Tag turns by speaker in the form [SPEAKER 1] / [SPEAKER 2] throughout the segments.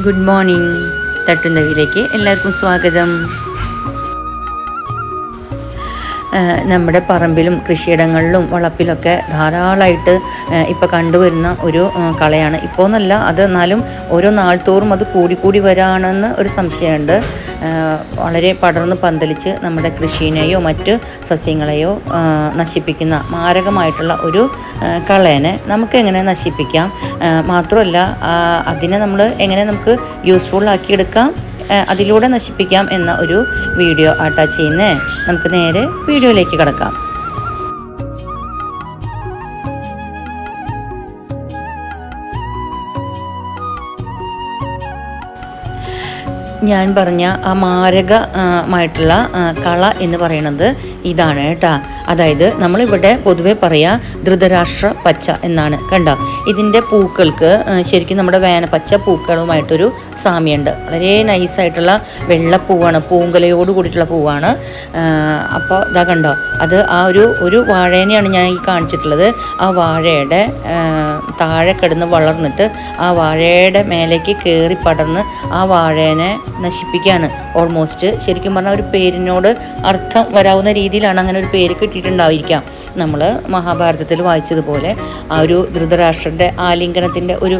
[SPEAKER 1] Good morning തട്ടുന്നവിലേക്ക് എല്ലാവർക്കും സ്വാഗതം. നമ്മുടെ പറമ്പിലും കൃഷിയിടങ്ങളിലും വളപ്പിലൊക്കെ ധാരാളമായിട്ട് ഇപ്പോൾ കണ്ടുവരുന്ന ഒരു കളയാണ്. ഇപ്പോൾ എന്നല്ല അത് എന്നാലും ഓരോ നാൾ തോറും അത് കൂടിക്കൂടി വരാണെന്ന് ഒരു സംശയമുണ്ട്. വളരെ പടർന്ന് പന്തലിച്ച് നമ്മുടെ കൃഷിനെയോ മറ്റ് സസ്യങ്ങളെയോ നശിപ്പിക്കുന്ന മാരകമായിട്ടുള്ള ഒരു കളയനെ നമുക്ക് എങ്ങനെ നശിപ്പിക്കാം? മാത്രമല്ല അതിനെ നമ്മൾ എങ്ങനെ നമുക്ക് യൂസ്ഫുൾ ആക്കിയെടുക്കാം? ഏഹ് അതിലൂടെ നശിപ്പിക്കാം എന്ന ഒരു വീഡിയോ ആട്ടാ ചെയ്യുന്നേ. നമുക്ക് നേരെ വീഡിയോയിലേക്ക് കിടക്കാം. ഞാൻ പറഞ്ഞ ആ മാരകമായിട്ടുള്ള കള എന്ന് പറയുന്നത് ഇതാണ് കേട്ടാ. അതായത് നമ്മളിവിടെ പൊതുവെ പറയാ ധൃതരാഷ്ട്ര പച്ച എന്നാണ്. കണ്ടോ? ഇതിന്റെ പൂക്കൾക്ക് ശരിക്കും നമ്മുടെ വേനപ്പച്ച പൂക്കളുമായിട്ടൊരു സാമ്യമുണ്ട്. വളരെ നൈസായിട്ടുള്ള വെള്ളപ്പൂവാണ് പൂങ്കലയോട് കൂടിയിട്ടുള്ള പൂവാണ്. അപ്പോൾ ഇതാ കണ്ടോ? അത് ആ ഒരു ഒരു വാഴേനെയാണ് ഞാൻ ഈ കാണിച്ചിട്ടുള്ളത്. ആ വാഴയുടെ താഴെ കിടന്ന് വളർന്നിട്ട് ആ വാഴയുടെ മേലേക്ക് കയറി പടർന്ന് ആ വാഴേനെ നശിപ്പിക്കുകയാണ് ഓൾമോസ്റ്റ് ശരിക്കും പറഞ്ഞാൽ ഒരു പേരിനോട് അർത്ഥം വരാവുന്ന രീതിയിലാണ് അങ്ങനെ ഒരു പേര് കിട്ടിയിട്ടുണ്ടായിരിക്കാം. നമ്മൾ മഹാഭാരതത്തിൽ വായിച്ചതുപോലെ ആ ഒരു ധൃതരാഷ്ട്രന്റെ ആലിംഗനത്തിന്റെ ഒരു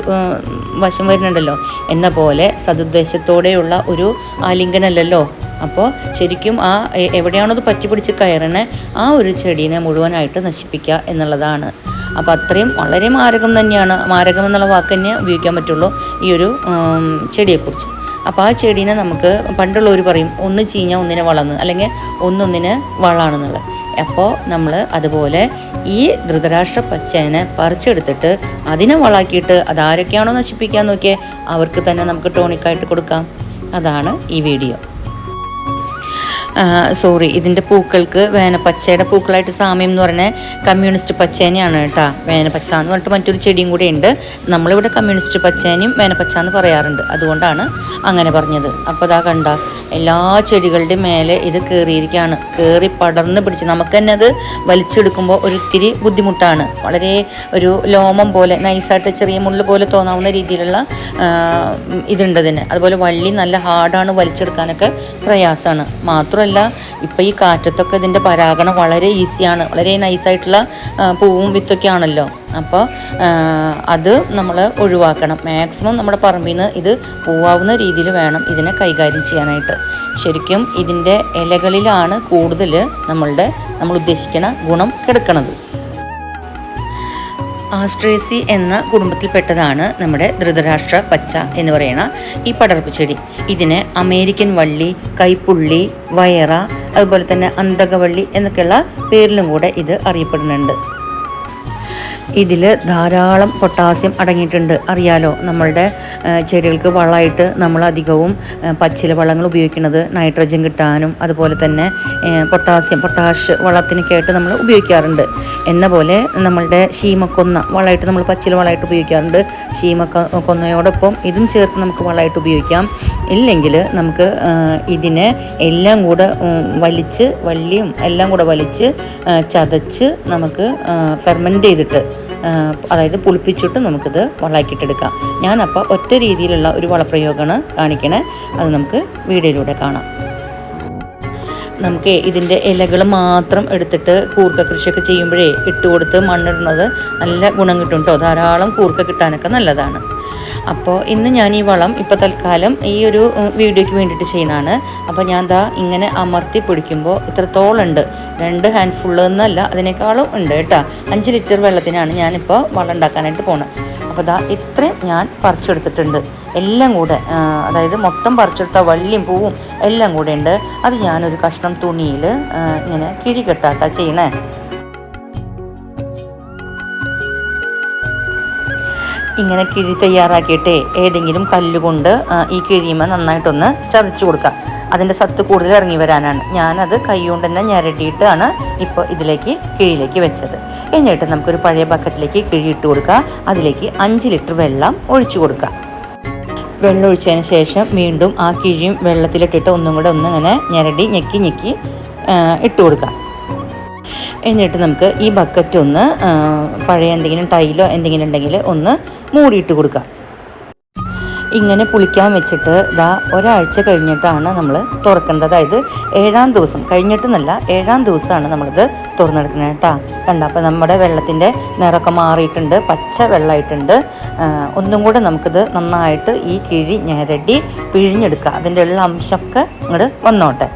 [SPEAKER 1] വശം വരുന്നുണ്ടല്ലോ. എന്ന പോലെ സതുദ്ദേശത്തോടെയുള്ള ഒരു ആലിംഗനല്ലല്ലോ. അപ്പോൾ ശരിക്കും ആ എവിടെയാണോ അത് പറ്റിപ്പിടിച്ച് കയറണേ ആ ഒരു ചെടീനെ മുഴുവനായിട്ട് നശിപ്പിക്കുക എന്നുള്ളതാണ്. അപ്പോൾ അത്രയും വളരെ മാരകം തന്നെയാണ് മാരകം എന്നുള്ള വാക്ക് തന്നെ ഉപയോഗിക്കാൻ പറ്റുള്ളൂ ഈ ഒരു ചെടിയെക്കുറിച്ച്. അപ്പോൾ ആ ചെടീനെ നമുക്ക് പണ്ടുള്ളവർ പറയും ഒന്ന് ചീഞ്ഞാൽ ഒന്നിനെ വളർന്ന് അല്ലെങ്കിൽ ഒന്നൊന്നിന് വളാണെന്നുള്ളത്. അപ്പോൾ നമ്മൾ അതുപോലെ ഈ ധൃതരാഷ്ട്ര പച്ചേനെ പറിച്ചെടുത്തിട്ട് അതിനെ വളാക്കിയിട്ട് അതാരൊക്കെയാണോ നശിപ്പിക്കാൻ നോക്കിയേ അവർക്ക് തന്നെ നമുക്ക് ടോണിക്കായിട്ട് കൊടുക്കാം. അതാണ് ഈ വീഡിയോ. സോറി ഇതിന്റെ പൂക്കൾക്ക് വേനപ്പച്ചയുടെ പൂക്കളായിട്ട് സാമ്യം എന്ന് പറഞ്ഞ കമ്മ്യൂണിസ്റ്റ് പച്ചേനെയാണ് കേട്ടോ. വേനപ്പച്ച എന്ന് പറഞ്ഞിട്ട് മറ്റൊരു ചെടിയും കൂടെ ഉണ്ട്. നമ്മളിവിടെ കമ്മ്യൂണിസ്റ്റ് പച്ചേനെയും വേനപ്പച്ച എന്ന് പറയാറുണ്ട്. അതുകൊണ്ടാണ് അങ്ങനെ പറഞ്ഞത്. അപ്പോൾ അതാ കണ്ട എല്ലാ ചെടികളുടെ മേലെ ഇത് കയറിയിരിക്കുകയാണ് കയറി പടർന്ന് പിടിച്ച് നമുക്ക് തന്നെ അത് വലിച്ചെടുക്കുമ്പോൾ ഒരിത്തിരി ബുദ്ധിമുട്ടാണ്. വളരെ ഒരു ലോമം പോലെ നൈസായിട്ട് ചെറിയ മുള്ളു പോലെ തോന്നാവുന്ന രീതിയിലുള്ള ഇതുണ്ടതിന് അതുപോലെ വള്ളി നല്ല ഹാർഡാണ് വലിച്ചെടുക്കാനൊക്കെ പ്രയാസമാണ് മാത്രമല്ല ഇപ്പോൾ ഈ കാറ്റത്തൊക്കെ ഇതിന്റെ പരാഗണം വളരെ ഈസിയാണ്. വളരെ നൈസായിട്ടുള്ള പൂവും വിത്തൊക്കെ ആണല്ലോ അപ്പോൾ അത് നമ്മൾ ഒഴിവാക്കണം. മാക്സിമം നമ്മുടെ പറമ്പിൽ നിന്ന് ഇത് പൂവാവുന്ന രീതിയിൽ വേണം ഇതിനെ കൈകാര്യം ചെയ്യാനായിട്ട്. ശരിക്കും ഇതിന്റെ ഇലകളിലാണ് കൂടുതൽ നമ്മളുടെ നമ്മൾ ഉദ്ദേശിക്കുന്ന ഗുണം കിടക്കുന്നത് ആസ്ട്രേസി എന്ന കുടുംബത്തിൽപ്പെട്ടതാണ് നമ്മുടെ ധൃതരാഷ്ട്ര പച്ച എന്ന് പറയുന്ന ഈ പടർപ്പ് ചെടി. ഇതിനെ അമേരിക്കൻ വള്ളി കൈപ്പുള്ളി വയറ അതുപോലെ തന്നെ അന്തകവള്ളി എന്നൊക്കെയുള്ള പേരിലും കൂടെ ഇത് അറിയപ്പെടുന്നുണ്ട്. ഇതിൽ ധാരാളം പൊട്ടാസ്യം അടങ്ങിയിട്ടുണ്ട്. അറിയാലോ നമ്മളുടെ ചെടികൾക്ക് വളമായിട്ട് നമ്മൾ അധികവും പച്ചില വളങ്ങൾ ഉപയോഗിക്കുന്നത് നൈട്രജൻ കിട്ടാനും അതുപോലെ തന്നെ പൊട്ടാസ്യം പൊട്ടാഷ് വളത്തിനൊക്കെ ആയിട്ട് നമ്മൾ ഉപയോഗിക്കാറുണ്ട്. എന്ന പോലെ നമ്മളുടെ ശീമക്കൊന്ന വളമായിട്ട് നമ്മൾ പച്ചില വളമായിട്ട് ഉപയോഗിക്കാറുണ്ട്. ശീമക്ക കൊന്നയോടൊപ്പം ഇതും ചേർത്ത് നമുക്ക് വളമായിട്ട് ഉപയോഗിക്കാം. ഇല്ലെങ്കിൽ നമുക്ക് ഇതിനെ എല്ലാം കൂടെ വലിച്ച് വള്ളിയും എല്ലാം കൂടെ വലിച്ച് ചതച്ച് നമുക്ക് ഫെർമെന്റ് ചെയ്തിട്ട് അതായത് പുളിപ്പിച്ചിട്ട് നമുക്കിത് ഞാൻ ഞാനപ്പോൾ ഒറ്റ രീതിയിലുള്ള ഒരു വളപ്രയോഗമാണ് കാണിക്കണേ. അത് നമുക്ക് വീഡിയോയിലൂടെ കാണാം. നമുക്ക് ഇതിന്റെ ഇലകൾ മാത്രം എടുത്തിട്ട് കൂർക്ക കൃഷിയൊക്കെ ചെയ്യുമ്പോഴേ ഇട്ട് കൊടുത്ത് മണ്ണിടുന്നത് നല്ല ഗുണം കിട്ടും കേട്ടോ ധാരാളം കൂർക്ക കിട്ടാനൊക്കെ നല്ലതാണ്. അപ്പോൾ ഇന്ന് ഞാൻ ഈ വളം ഇപ്പോൾ തൽക്കാലം ഈ ഒരു വീഡിയോയ്ക്ക് വേണ്ടിയിട്ട് ചെയ്യുന്നതാണ്. അപ്പോൾ ഞാൻ ദാ ഇങ്ങനെ അമർത്തി പിടിക്കുമ്പോൾ ഇത്രത്തോളം ഉണ്ട്. രണ്ട് ഹാൻഡ് ഫുള്ള് എന്നല്ല അതിനേക്കാളും ഉണ്ട് കേട്ടോ. അഞ്ച് ലിറ്റർ വെള്ളത്തിനാണ് ഞാനിപ്പോൾ വെള്ളം ഉണ്ടാക്കാനായിട്ട് പോണത് അപ്പോൾ ദാ ഇത്രയും ഞാൻ പറിച്ചെടുത്തിട്ടുണ്ട്. എല്ലാം കൂടെ അതായത് മൊത്തം പറിച്ചെടുത്ത വള്ളിയും പൂവും എല്ലാം കൂടെ ഉണ്ട്. അത് ഞാനൊരു കഷ്ണം തുണിയിൽ ഇങ്ങനെ കിഴി കെട്ടാട്ടാ ചെയ്യണേ. ഇങ്ങനെ കിഴി തയ്യാറാക്കിയിട്ട് ഏതെങ്കിലും കല്ലുകൊണ്ട് ഈ കിഴിയുമ്പോൾ നന്നായിട്ടൊന്ന് ചതച്ച് കൊടുക്കുക അതിന്റെ സത്ത് കൂടുതൽ ഇറങ്ങി വരാനാണ്. ഞാനത് കൈ കൊണ്ട് തന്നെ ഞരടിയിട്ടാണ് ഇപ്പോൾ ഇതിലേക്ക് കിഴിയിലേക്ക് വെച്ചത്. എന്നിട്ട് നമുക്കൊരു പഴയ ബക്കറ്റിലേക്ക് കിഴിയിട്ട് കൊടുക്കുക. അതിലേക്ക് അഞ്ച് ലിറ്റർ വെള്ളം ഒഴിച്ചു കൊടുക്കുക. വെള്ളം ഒഴിച്ചതിന് ശേഷം വീണ്ടും ആ കിഴിയും വെള്ളത്തിലിട്ടിട്ട് ഒന്നും കൂടെ ഒന്ന് ഇങ്ങനെ ഞരടി ഞെക്കി ഞെക്കി ഇട്ട് കൊടുക്കുക. എന്നിട്ട് നമുക്ക് ഈ ബക്കറ്റ് ഒന്ന് പഴയ എന്തെങ്കിലും ടൈലോ എന്തെങ്കിലും ഉണ്ടെങ്കിൽ ഒന്ന് മൂടിയിട്ട് കൊടുക്കാം ഇങ്ങനെ പുളിക്കാൻ വെച്ചിട്ട് ഇതാ ഒരാഴ്ച കഴിഞ്ഞിട്ടാണ് നമ്മൾ തുറക്കേണ്ടത് അതായത് ഏഴാം ദിവസം കഴിഞ്ഞിട്ടെന്നല്ല ഏഴാം ദിവസമാണ് നമ്മളിത് തുറന്നെടുക്കുന്നത് കേട്ടോ. കണ്ട അപ്പോൾ നമ്മുടെ വെള്ളത്തിന്റെ നിറമൊക്കെ മാറിയിട്ടുണ്ട് പച്ച വെള്ളമായിട്ടുണ്ട്. ഒന്നും കൂടെ നമുക്കിത് നന്നായിട്ട് ഈ കിഴി ഞെരടി പിഴിഞ്ഞെടുക്കുക. അതിന്റെ ഉള്ള അംശമൊക്കെ ഇങ്ങോട്ട് വന്നോട്ടെ.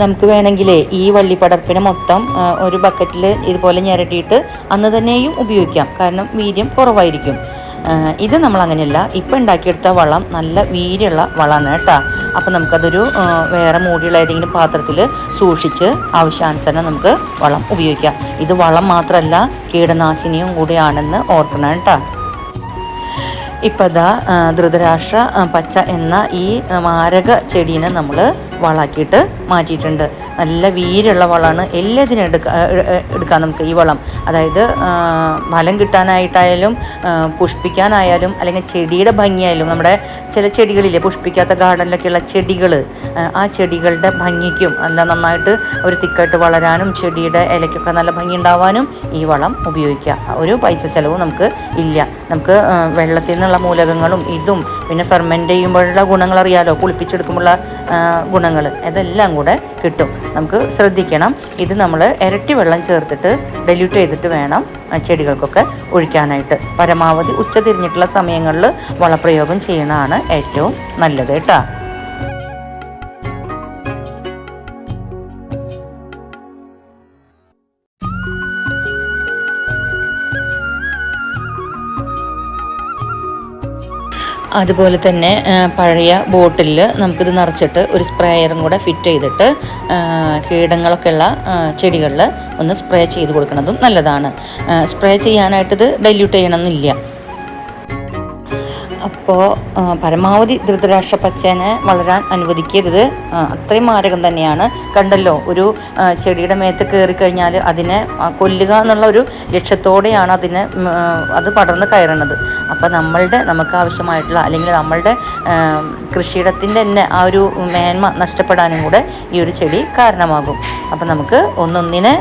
[SPEAKER 1] നമുക്ക് വേണമെങ്കിൽ ഈ വള്ളിപ്പടർപ്പിനെ മൊത്തം ഒരു ബക്കറ്റിൽ ഇതുപോലെ ഞെരട്ടിയിട്ട് അന്ന് തന്നെയും ഉപയോഗിക്കാം. കാരണം വീര്യം കുറവായിരിക്കും. ഇത് നമ്മൾ അങ്ങനെയല്ല ഇപ്പം ഉണ്ടാക്കിയെടുത്ത വളം നല്ല വീര്യമുള്ള വളമാണ് കേട്ടോ. അപ്പോൾ നമുക്കതൊരു വേറെ മൂടിയുള്ള ഏതെങ്കിലും പാത്രത്തിൽ സൂക്ഷിച്ച് ആവശ്യാനുസരണം നമുക്ക് വളം ഉപയോഗിക്കാം. ഇത് വളം മാത്രമല്ല കീടനാശിനിയും കൂടിയാണെന്ന് ഓർക്കണം കേട്ടോ. ഇപ്പം ഇതാ ധൃതരാഷ്ട്ര പച്ച എന്ന ഈ മാരക ചെടീനെ നമ്മൾ വളാക്കിയിട്ട് മാറ്റിയിട്ടുണ്ട്. നല്ല വീരുള്ള വളമാണ്. എല്ലാത്തിനും എടുക്ക എ- എ- എടുക്കാം നമുക്ക് ഈ വളം. അതായത് ഫലം കിട്ടാനായിട്ടായാലും പുഷ്പിക്കാനായാലും അല്ലെങ്കിൽ ചെടിയുടെ ഭംഗിയായാലും നമ്മുടെ ചില ചെടികളില്ലേ പുഷ്പിക്കാത്ത ഗാർഡനിലൊക്കെയുള്ള ചെടികൾ ആ ചെടികളുടെ ഭംഗിക്കും നല്ല നന്നായിട്ട് ഒരു തിക്കായിട്ട് വളരാനും ചെടിയുടെ ഇലയ്ക്കൊക്കെ നല്ല ഭംഗി ഉണ്ടാവാനും ഈ വളം ഉപയോഗിക്കാം. ഒരു പൈസ ചിലവും നമുക്ക് ഇല്ല. നമുക്ക് വെള്ളത്തിൽ നിന്നുള്ള മൂലകങ്ങളും ഇതും പിന്നെ ഫെർമെന്റ് ചെയ്യുമ്പോഴുള്ള ഗുണങ്ങൾ അറിയാലോ? പുളിപ്പിച്ചെടുക്കുമ്പോഴുള്ള ഗുണങ്ങൾ ഇതെല്ലാം കൂടെ കിട്ടും. നമുക്ക് ശ്രദ്ധിക്കണം. ഇത് നമ്മൾ ഇരട്ടി വെള്ളം ചേർത്തിട്ട് ഡെല്യൂട്ട് ചെയ്തിട്ട് വേണം ചെടികൾക്കൊക്കെ ഒഴിക്കാനായിട്ട്. പരമാവധി ഉച്ച തിരിഞ്ഞിട്ടുള്ള സമയങ്ങളിൽ വളപ്രയോഗം ചെയ്യണതാണ് ഏറ്റവും നല്ലത് കേട്ടോ. അതുപോലെ തന്നെ പഴയ ബോട്ടിലിൽ നമുക്കിത് നിറച്ചിട്ട് ഒരു സ്പ്രേയറും കൂടെ ഫിറ്റ് ചെയ്തിട്ട് ആ, കീടങ്ങളൊക്കെ ഉള്ള ചെടികളിൽ ഒന്ന് സ്പ്രേ ചെയ്ത് കൊടുക്കുന്നതും നല്ലതാണ്. സ്പ്രേ ചെയ്യാനായിട്ട് ഇത് ഡൈല്യൂട്ട് ചെയ്യണമെന്നില്ല അപ്പോൾ പരമാവധി ധൃതരാഷ്ട്ര പച്ചേനെ വളരാൻ അനുവദിക്കരുത്. അത്രയും മാരകം തന്നെയാണ്. കണ്ടല്ലോ ഒരു ചെടിയുടെ മേത്ത് കയറി കഴിഞ്ഞാൽ അതിനെ കൊല്ലുക എന്നുള്ള ഒരു ലക്ഷ്യത്തോടെയാണ് അതിനെ അത് പടർന്ന് കയറണത്. അപ്പോൾ നമ്മളുടെ നമുക്ക് ആവശ്യമായിട്ടുള്ള അല്ലെങ്കിൽ നമ്മളുടെ കൃഷിയിടത്തിന്റെ തന്നെ ആ ഒരു മേന്മ നഷ്ടപ്പെടാനും കൂടെ ഈ ഒരു ചെടി കാരണമാകും. അപ്പോൾ നമുക്ക് ഒന്നൊന്നിനെ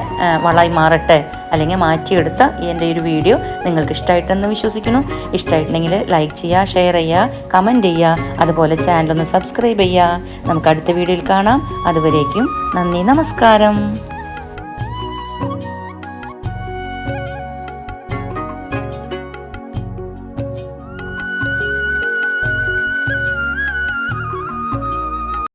[SPEAKER 1] വളമായി മാറട്ടെ. അല്ലെങ്കിൽ മാറ്റിയെടുത്ത എന്റെ ഒരു വീഡിയോ നിങ്ങൾക്ക് ഇഷ്ടമായിട്ടെന്ന് വിശ്വസിക്കുന്നു. ഇഷ്ടമായിട്ടുണ്ടെങ്കിൽ ലൈക്ക് ചെയ്യുക ഷെയർ ചെയ്യുക കമന്റ് ചെയ്യുക അതുപോലെ ചാനലൊന്ന് സബ്സ്ക്രൈബ് ചെയ്യുക. നമുക്ക് അടുത്ത വീഡിയോയിൽ കാണാം. അതുവരേക്കും നന്ദി നമസ്കാരം.